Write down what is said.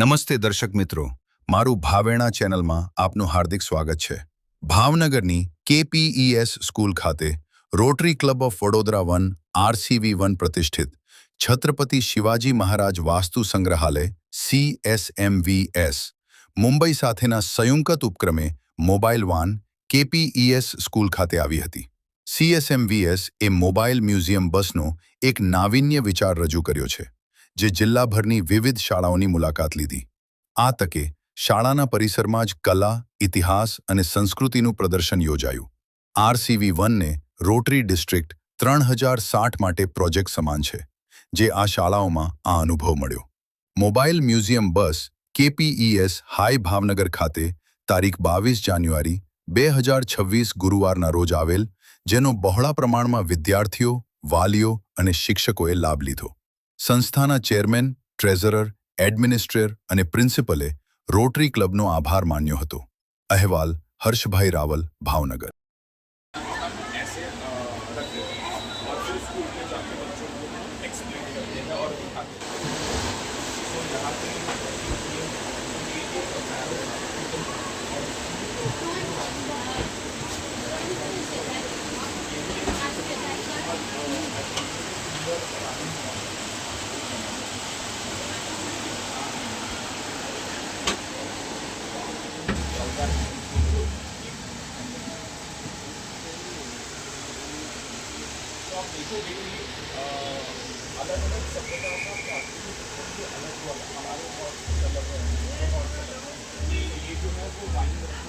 નમસ્તે દર્શક મિત્રો. મારું ભાવેણા ચેનલમાં આપનું હાર્દિક સ્વાગત છે. ભાવનગરની કેપીઈએસ સ્કૂલ ખાતે Rotary Club of Vadodara one RCV one પ્રતિષ્ઠિત છત્રપતિ શિવાજી મહારાજ વાસ્તુ સંગ્રહાલય સીએસએમવીએસ. મુંબઈ સાથેના સંયુક્ત ઉપક્રમે મોબાઈલ વાન કેપીઈએસ સ્કૂલ ખાતે આવી હતી. સીએસએમવીએસ એ મોબાઈલ મ્યુઝિયમ બસનો એક નાવિન્ય વિચાર રજૂ કર્યો છે. જે જિલ્લાભરની વિવિધ શાળાઓની મુલાકાત લીધી. આ તકે શાળાના પરિસરમાં જ કલા, ઇતિહાસ અને સંસ્કૃતિનું પ્રદર્શન યોજાયું. આરસીવી વનને રોટરી ડિસ્ટ્રિક્ટ ત્રણ હજાર સાઠ માટે પ્રોજેક્ટ સમાન છે, જે આ શાળાઓમાં આ અનુભવ મળ્યો. Mobile museum bus KPES high Bhavnagar ખાતે તારીખ બાવીસ જાન્યુઆરી બે હજાર છવ્વીસ ગુરુવારના રોજ આવેલ, જેનો બહોળા પ્રમાણમાં વિદ્યાર્થીઓ, વાલીઓ અને શિક્ષકોએ લાભ લીધો. સંસ્થાના ચેરમેન, ટ્રેઝરર એડમિનિસ્ટ્રેર અને પ્રિન્સિપલે રોટરી ક્લબનો આભાર માન્યો હતો. અહેવાલ, હર્ષભાઈ રાવલ, ભાવનગર. और आप देखोगे कि अलग अलग सभ्यता का प्राकृतिक जो अलग हुआ है, हमारे बहुत अलग है वो बहुत अलग है ये ये जो है वो वाइन रखने के लिए